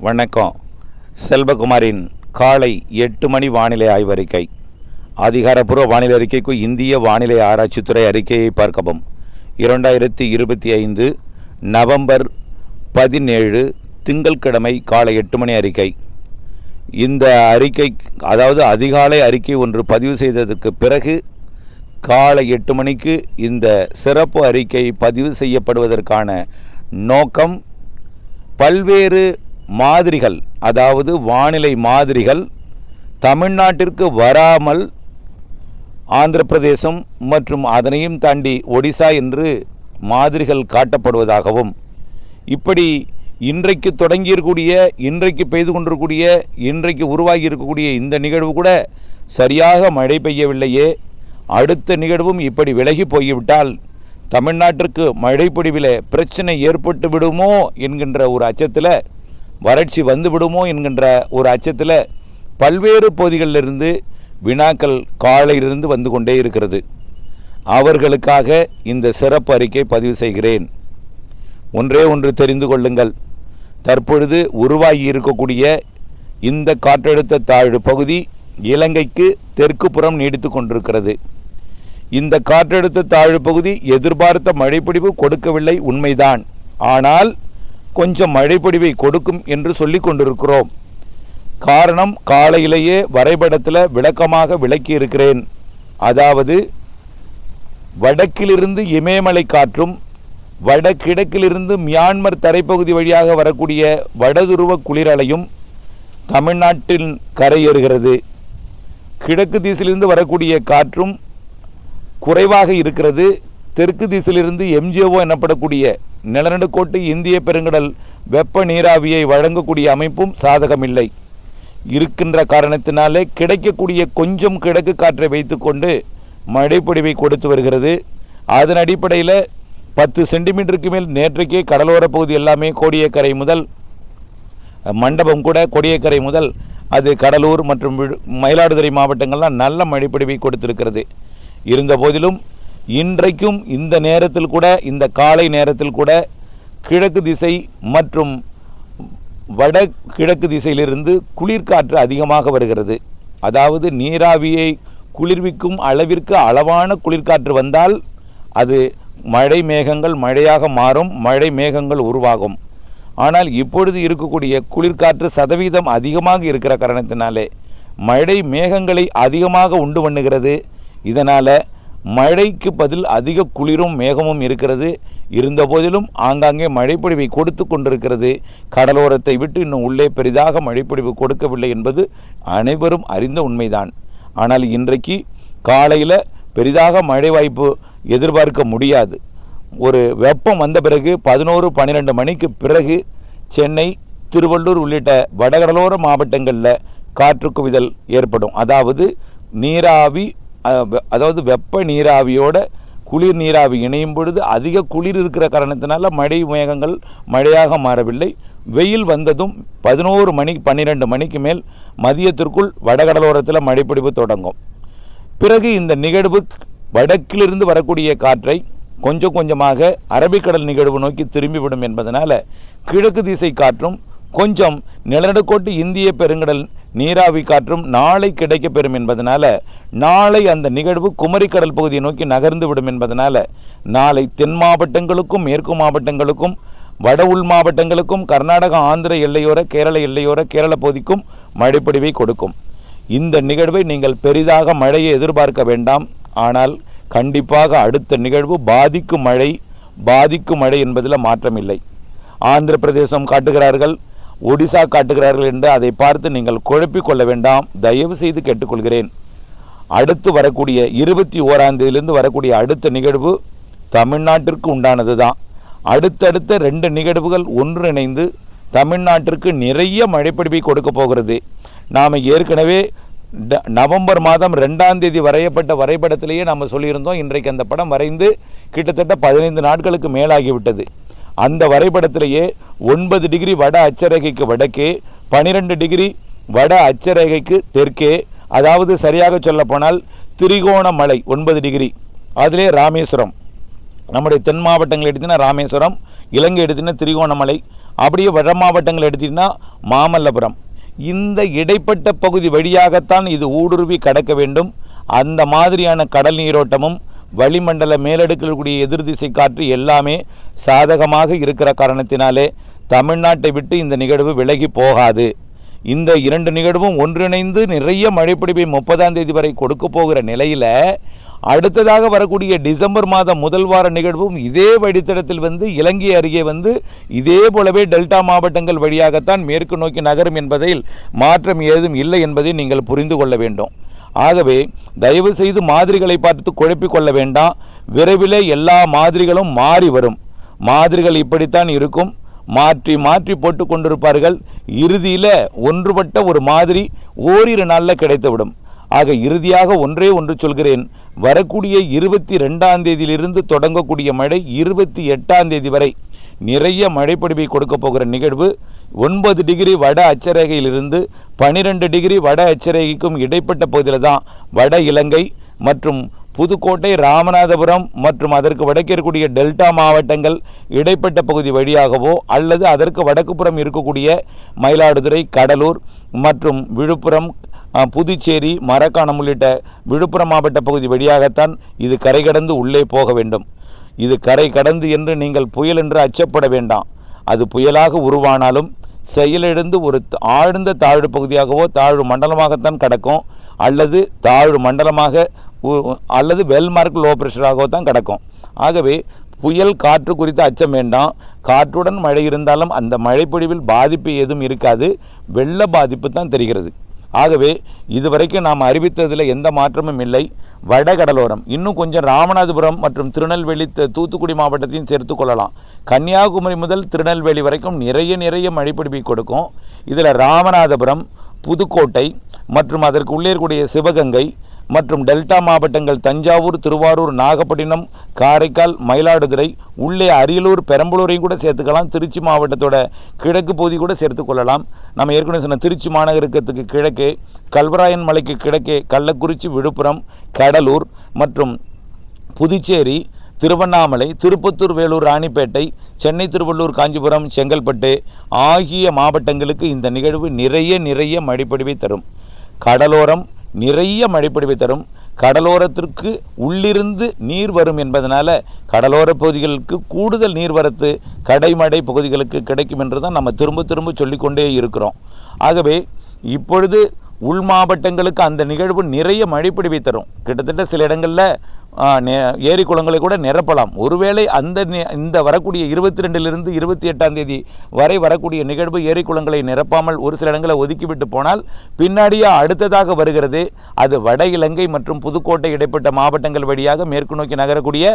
வணக்கம். செல்வகுமாரின் காலை எட்டு மணி வானிலை ஆய்வறிக்கை அதிகாரப்பூர்வ வானிலை அறிக்கைக்கு இந்திய வானிலை ஆராய்ச்சித்துறை அறிக்கையை பார்க்கவும். இரண்டாயிரத்தி இருபத்தி ஐந்து நவம்பர் பதினேழு திங்கட்கிழமை காலை எட்டு மணி அறிக்கை. இந்த அறிக்கை அதாவது அதிகாலை அறிக்கை ஒன்று பதிவு செய்ததற்கு பிறகு காலை எட்டு மணிக்கு இந்த சிறப்பு அறிக்கை பதிவு செய்யப்படுவதற்கான நோக்கம் பல்வேறு மாதிரிகள் அதாவது வானிலை மாதிரிகள் தமிழ்நாட்டிற்கு வராமல் ஆந்திர பிரதேசம் மற்றும் அதனையும் தாண்டி ஒடிசா என்று மாதிரிகள் காட்டப்படுவதாகவும் இப்படி இன்றைக்கு தொடங்கியிருக்கக்கூடிய இன்றைக்கு பெய்து கொண்டிருக்கக்கூடிய இன்றைக்கு உருவாகி இருக்கக்கூடிய இந்த நிகழ்வு கூட சரியாக மழை பெய்யவில்லையே. அடுத்த நிகழ்வும் இப்படி விலகி போய்விட்டால் தமிழ்நாட்டிற்கு மழை பொழிவில் பிரச்சனை ஏற்பட்டு விடுமோ என்கின்ற ஒரு அச்சத்தில் வறட்சி வந்துவிடுமோ என்கின்ற ஒரு அச்சத்தில் பல்வேறு பகுதிகளிலிருந்து வினாக்கள் காலையிலிருந்து வந்து கொண்டே இருக்கிறது. அவர்களுக்காக இந்த சிறப்பு அறிக்கை பதிவு செய்கிறேன். ஒன்றே ஒன்று தெரிந்து கொள்ளுங்கள். தற்பொழுது உருவாகி இருக்கக்கூடிய இந்த காற்றழுத்த தாழ்வு பகுதி இலங்கைக்கு தெற்கு புறம் நீடித்து கொண்டிருக்கிறது. இந்த காற்றழுத்த தாழ்வு பகுதி எதிர்பார்த்த மழைப்பிடிவு கொடுக்கவில்லை உண்மைதான். ஆனால் கொஞ்சம் மழைப்பொடிவை கொடுக்கும் என்று சொல்லி கொண்டிருக்கிறோம். காரணம் காலையிலேயே வரைபடத்தில் விளக்கமாக விளக்கி இருக்கிறேன். அதாவது வடக்கிலிருந்து இமயமலை காற்றும் வடகிழக்கிலிருந்து மியான்மர் தரைப்பகுதி வழியாக வரக்கூடிய வடதுருவ குளிரலையும் தமிழ்நாட்டில் கரையேறுகிறது. கிழக்கு திசையிலிருந்து வரக்கூடிய காற்றும் குறைவாக இருக்கிறது. தெற்கு திசையிலிருந்து எம்ஜிஓ எனப்படக்கூடிய நிலநடுக்கோட்டு இந்திய பெருங்கடல் வெப்ப நீராவியை வழங்கக்கூடிய அமைப்பும் சாதகமில்லை. இருக்கின்ற காரணத்தினாலே கிடைக்கக்கூடிய கொஞ்சம் கிழக்கு காற்றை வைத்துக்கொண்டு மழைப்பொடிவை கொடுத்து வருகிறது. அதன் அடிப்படையில் பத்து சென்டிமீட்டருக்கு மேல் நேற்றைக்கே கடலோர பகுதி எல்லாமே கோடியக்கரை முதல் மண்டபம் கூட கொடியக்கரை முதல் அது கடலூர் மற்றும் மயிலாடுதுறை மாவட்டங்கள்லாம் நல்ல மழைப்பொடிவை கொடுத்திருக்கிறது. இருந்த போதிலும் இன்றைக்கும் இந்த நேரத்தில் கூட இந்த காலை நேரத்தில் கூட கிழக்கு திசை மற்றும் வட கிழக்கு திசையிலிருந்து குளிர்காற்று அதிகமாக வருகிறது. அதாவது நீராவியை குளிர்விக்கும் அளவிற்கு அளவான குளிர்காற்று வந்தால் அது மழை மேகங்கள் மழையாக மாறும் மழை மேகங்கள் உருவாகும். ஆனால் இப்பொழுது இருக்கக்கூடிய குளிர்காற்று சதவீதம் அதிகமாக இருக்கிற காரணத்தினாலே மழை மேகங்களை அதிகமாக உண்டு பண்ணுகிறது. இதனால் மழைக்கு பதில் அதிக குளிரும் மேகமும் இருக்கிறது. இருந்த போதிலும் ஆங்காங்கே மழைப்பொழிவை கொடுத்து கொண்டிருக்கிறது. கடலோரத்தை விட்டு இன்னும் உள்ளே பெரிதாக மழைப்பொழிவு கொடுக்கவில்லை என்பது அனைவரும் அறிந்த உண்மைதான். ஆனால் இன்றைக்கு காலையில் பெரிதாக மழை வாய்ப்பு எதிர்பார்க்க முடியாது. ஒரு வெப்பம் வந்த பிறகு பதினோரு பன்னிரெண்டு மணிக்கு பிறகு சென்னை திருவள்ளூர் உள்ளிட்ட வடகடலோர மாவட்டங்களில் காற்று குவிதல் ஏற்படும். அதாவது நீராவி அதாவது வெப்ப நீராவியோட குளிர் நீராவி இணையும் பொழுது அதிக குளிர் இருக்கிற காரணத்தினால மழை மேகங்கள் மழையாக மாறவில்லை. வெயில் வந்ததும் பதினோரு மணி பன்னிரெண்டு மணிக்கு மேல் மதியத்திற்குள் வடகடலோரத்தில் மழைப்பிடிப்பு தொடங்கும். பிறகு இந்த நிகழ்வு வடக்கிலிருந்து வரக்கூடிய காற்றை கொஞ்சம் கொஞ்சமாக அரபிக்கடல் நிகழ்வு நோக்கி திரும்பிவிடும் என்பதனால் கிழக்கு திசை காற்றும் கொஞ்சம் நிலநடுக்கோட்டு இந்திய பெருங்கடல் நீராவி காற்றும் நாளை கிடைக்கப்பெறும் என்பதனால நாளை அந்த நிகழ்வு குமரிக்கடல் பகுதியை நோக்கி நகர்ந்து விடும் என்பதனால நாளை தென் மாவட்டங்களுக்கும் மேற்கு மாவட்டங்களுக்கும் வட உள் மாவட்டங்களுக்கும் கர்நாடகா ஆந்திர எல்லையோர கேரள எல்லையோர கேரள பகுதிக்கும் மழைப்பொடிவை கொடுக்கும். இந்த நிகழ்வை நீங்கள் பெரிதாக மழையை எதிர்பார்க்க வேண்டாம். ஆனால் கண்டிப்பாக அடுத்த நிகழ்வு பாதிக்கும் மழை பாதிக்கும் மழை என்பதில் மாற்றமில்லை. ஆந்திர பிரதேசம் காட்டுகிறார்கள் ஒடிசா காட்டுகிறார்கள் என்று அதை பார்த்து நீங்கள் குழப்பிக் கொள்ள வேண்டாம். தயவு செய்து கேட்டுக்கொள்கிறேன். அடுத்து வரக்கூடிய இருபத்தி ஓராம் தேதியிலிருந்து வரக்கூடிய அடுத்த நிகழ்வு தமிழ்நாட்டிற்கு உண்டானது தான் அடுத்தடுத்த ரெண்டு நிகழ்வுகள் ஒன்றிணைந்து தமிழ்நாட்டிற்கு நிறைய மழைப்பிடிப்பை கொடுக்க போகிறது. நாம் ஏற்கனவே ட- நவம்பர் மாதம் ரெண்டாம் தேதி வரையப்பட்ட வரைபடத்திலேயே நம்ம சொல்லியிருந்தோம். இன்றைக்கு அந்த படம் வரைந்து கிட்டத்தட்ட பதினைந்து நாட்களுக்கு மேலாகிவிட்டது. அந்த வரைபடத்திலேயே ஒன்பது டிகிரி வட அச்சரேகைக்கு வடக்கே பனிரெண்டு டிகிரி வட அச்சரேகைக்கு தெற்கே அதாவது சரியாக சொல்லப்போனால் திரிகோணமலை ஒன்பது டிகிரி. அதிலே ராமேஸ்வரம். நம்முடைய தென் மாவட்டங்கள் எடுத்தினா ராமேஸ்வரம் இலங்கை எடுத்தினா திரிகோணமலை அப்படியே வட மாவட்டங்கள் எடுத்தீங்கன்னா மாமல்லபுரம். இந்த இடைப்பட்ட பகுதி வழியாகத்தான் இது ஊடுருவி கடக்க வேண்டும். அந்த மாதிரியான கடல் நீரோட்டமும் வளிமண்டல மேலடுக்கில் இருக்கக்கூடிய எதிர்திசை காற்று எல்லாமே சாதகமாக இருக்கிற காரணத்தினாலே தமிழ்நாட்டை விட்டு இந்த நிகழ்வு விலகி போகாது. இந்த இரண்டு நிகழ்வும் ஒன்றிணைந்து நிறைய மழைப்பிடிப்பை முப்பதாம் தேதி வரை கொடுக்க போகிற நிலையில் அடுத்ததாக வரக்கூடிய டிசம்பர் மாதம் முதல் வார நிகழ்வும் இதே வழித்தடத்தில் வந்து இலங்கை அருகே வந்து இதே போலவே டெல்டா மாவட்டங்கள் வழியாகத்தான் மேற்கு நோக்கி நகரும் என்பதில் மாற்றம் ஏதும் இல்லை என்பதை நீங்கள் புரிந்து கொள்ள வேண்டும். ஆகவே தயவு செய்து மாதிரிகளை பார்த்து குழப்பிக் கொள்ள வேண்டாம். விரைவிலே எல்லா மாதிரிகளும் மாறி வரும். மாதிரிகள் இப்படித்தான் இருக்கும். மாற்றி மாற்றி போட்டு கொண்டிருப்பார்கள். இறுதியில் ஒன்றுபட்ட ஒரு மாதிரி ஓரிரு நாளில் கிடைத்துவிடும். ஆக இறுதியாக ஒன்றே ஒன்று சொல்கிறேன். வரக்கூடிய இருபத்தி ரெண்டாம் தேதியிலிருந்து தொடங்கக்கூடிய மழை இருபத்தி எட்டாம் தேதி வரை நிறைய மழைப்படிவை கொடுக்க போகிற நிகழ்வு ஒன்பது டிகிரி வட அச்சரேகையிலிருந்து பனிரெண்டு டிகிரி வட அச்சரேகைக்கும் இடைப்பட்ட பகுதியில் தான் வட இலங்கை மற்றும் புதுக்கோட்டை ராமநாதபுரம் மற்றும் அதற்கு வடக்கே இருக்கக்கூடிய டெல்டா மாவட்டங்கள் இடைப்பட்ட பகுதி வழியாகவோ அல்லது அதற்கு வடக்குப்புறம் இருக்கக்கூடிய மயிலாடுதுறை கடலூர் மற்றும் விழுப்புரம் புதுச்சேரி மரக்காணம் உள்ளிட்ட விழுப்புரம் மாவட்ட பகுதி வழியாகத்தான் இது கரை கடந்து உள்ளே போக வேண்டும். இது கரை கடந்து என்று நீங்கள் புயல் என்று அச்சப்பட வேண்டாம். அது புயலாக உருவானாலும் செயலிழந்து ஒரு த- ஆழ்ந்த தாழ்வு பகுதியாகவோ தாழ்வு மண்டலமாகத்தான் கிடக்கும். அல்லது தாழ்வு மண்டலமாக உ- அல்லது வெல் மார்க் லோ ப்ரெஷராகவோ தான் கிடக்கும். ஆகவே புயல் காற்று குறித்து அச்சம் வேண்டாம். காற்றுடன் மழை இருந்தாலும் அந்த மழைப்பொழிவில் பாதிப்பு எதுவும் இருக்காது. வெள்ள பாதிப்பு தான் தெரிகிறது. ஆகவே இதுவரைக்கும் நாம் அறிவித்ததில் எந்த மாற்றமும் இல்லை. வடகடலோரம் இன்னும் கொஞ்சம் ராமநாதபுரம் மற்றும் திருநெல்வேலி த- தூத்துக்குடி மாவட்டத்தையும் சேர்த்து கொள்ளலாம். கன்னியாகுமரி முதல் திருநெல்வேலி வரைக்கும் நிறைய நிறைய மழைப்பிடிப்பை கொடுக்கும். இதில் ராமநாதபுரம் புதுக்கோட்டை மற்றும் அதற்கு உள்ளே இருக்கக்கூடிய சிவகங்கை மற்றும் டெல்டா மாவட்டங்கள் தஞ்சாவூர் திருவாரூர் நாகப்பட்டினம் காரைக்கால் மயிலாடுதுறை உள்ளே அரியலூர் பெரம்பலூரையும் கூட சேர்த்துக்கலாம். திருச்சி மாவட்டத்தோட கிழக்கு பகுதி கூட சேர்த்து கொள்ளலாம். நம்ம ஏற்கனவே சொன்ன திருச்சி மாநகரத்துக்கு கிழக்கே கல்வராயன் மலைக்கு கிழக்கே கள்ளக்குறிச்சி விழுப்புரம் கடலூர் மற்றும் புதுச்சேரி திருவண்ணாமலை திருப்பத்தூர் வேலூர் ராணிப்பேட்டை சென்னை திருவள்ளூர் காஞ்சிபுரம் செங்கல்பட்டு ஆகிய மாவட்டங்களுக்கு இந்த நிகழ்வு நிறைய நிறைய மடிப்படிவை தரும். கடலோரம் நிறைய மழைப்பொழிவை தரும். கடலோரத்திற்கு உள்ளிருந்து நீர் வரும் என்பதனால் கடலோர பகுதிகளுக்கு கூடுதல் நீர்வரத்து கடைமடை பகுதிகளுக்கு கிடைக்கும் என்று தான் நம்ம திரும்ப திரும்ப சொல்லிக்கொண்டே இருக்கிறோம். ஆகவே இப்பொழுது உள் மாவட்டங்களுக்கு அந்த நிகழ்வு நிறைய மழைப்பிடிவை தரும். கிட்டத்தட்ட சில இடங்களில் ஏரி குளங்களை கூட நிரப்பலாம். ஒருவேளை அந்த இந்த வரக்கூடிய இருபத்தி ரெண்டிலிருந்து இருபத்தி எட்டாம் தேதி வரை வரக்கூடிய நிகழ்வு ஏரி குளங்களை நிரப்பாமல் ஒரு சில இடங்களை ஒதுக்கிவிட்டு போனால் பின்னாடியே அடுத்ததாக வருகிறது. அது வட இலங்கை மற்றும் புதுக்கோட்டை இடைப்பட்ட மாவட்டங்கள் வழியாக மேற்கு நோக்கி நகரக்கூடிய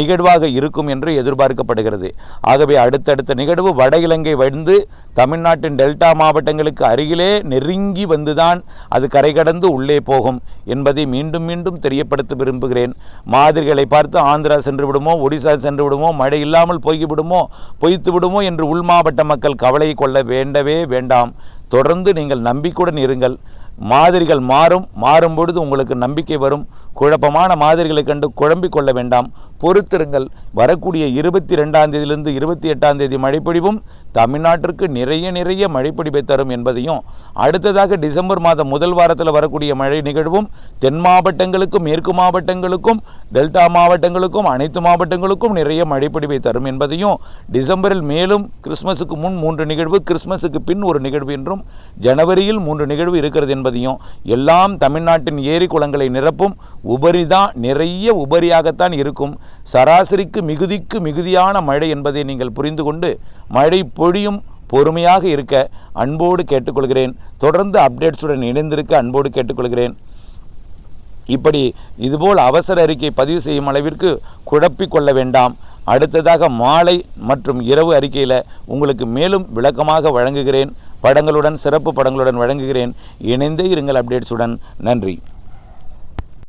நிகழ்வாக இருக்கும் என்று எதிர்பார்க்கப்படுகிறது. ஆகவே அடுத்தடுத்த நிகழ்வு வட இலங்கை வந்து தமிழ்நாட்டின் டெல்டா மாவட்டங்களுக்கு அருகிலே நெருங்கி வந்துதான் அது கரை கடந்து உள்ளே போகும் என்பதை மீண்டும் மீண்டும் தெரியப்படுத்த விரும்புகிறேன். மாதிரிகளை பார்த்து ஆந்திரா சென்று விடுமோ ஒடிசா சென்று விடுமோ மழை இல்லாமல் போய்விடுமோ பொய்த்து விடுமோ என்று உள் மாவட்ட மக்கள் கவலை கொள்ள வேண்டவே வேண்டாம். தொடர்ந்து நீங்கள் நம்பிக்கையுடன் இருங்கள். மாதிரிகள் மாறும். மாறும் பொழுது உங்களுக்கு நம்பிக்கை வரும். குழப்பமான மாதிரிகளை கண்டு குழம்பிக் கொள்ள வேண்டாம். பொறுத்திருங்கள். வரக்கூடிய இருபத்தி ரெண்டாம் தேதியிலிருந்து இருபத்தி எட்டாம் தேதி மழைப்பொழிவும் தமிழ்நாட்டிற்கு நிறைய நிறைய மழைப்பொழிவை தரும் என்பதையும் அடுத்ததாக டிசம்பர் மாதம் முதல் வாரத்தில் வரக்கூடிய மழை நிகழ்வும் தென் மாவட்டங்களுக்கும் மேற்கு மாவட்டங்களுக்கும் டெல்டா மாவட்டங்களுக்கும் அனைத்து மாவட்டங்களுக்கும் நிறைய மழைப்பொழிவை தரும் என்பதையும் டிசம்பரில் மேலும் கிறிஸ்மஸுக்கு முன் மூன்று நிகழ்வு கிறிஸ்மஸுக்கு பின் ஒரு நிகழ்வு என்றும் ஜனவரியில் மூன்று நிகழ்வு இருக்கிறது என்பதையும் எல்லாம் தமிழ்நாட்டின் ஏரி குளங்களை நிரப்பும் உபரிதான் நிறைய உபரியாகத்தான் இருக்கும். சராசரிக்கு மிகுதிக்கு மிகுதியான மழை என்பதை நீங்கள் புரிந்து கொண்டு மழை பொழியும் பொறுமையாக இருக்க அன்போடு கேட்டுக்கொள்கிறேன். தொடர்ந்து அப்டேட்ஸுடன் இணைந்திருக்க அன்போடு கேட்டுக்கொள்கிறேன். இப்படி இதுபோல் அவசர அறிக்கை பதிவு செய்யும் அளவிற்கு குழப்பிக் கொள்ள வேண்டாம். அடுத்ததாக மாலை மற்றும் இரவு அறிக்கையில் உங்களுக்கு மேலும் விளக்கமாக வழங்குகிறேன். படங்களுடன் சிறப்பு படங்களுடன் வழங்குகிறேன். இணைந்தே இருங்கள் அப்டேட்ஸுடன். நன்றி.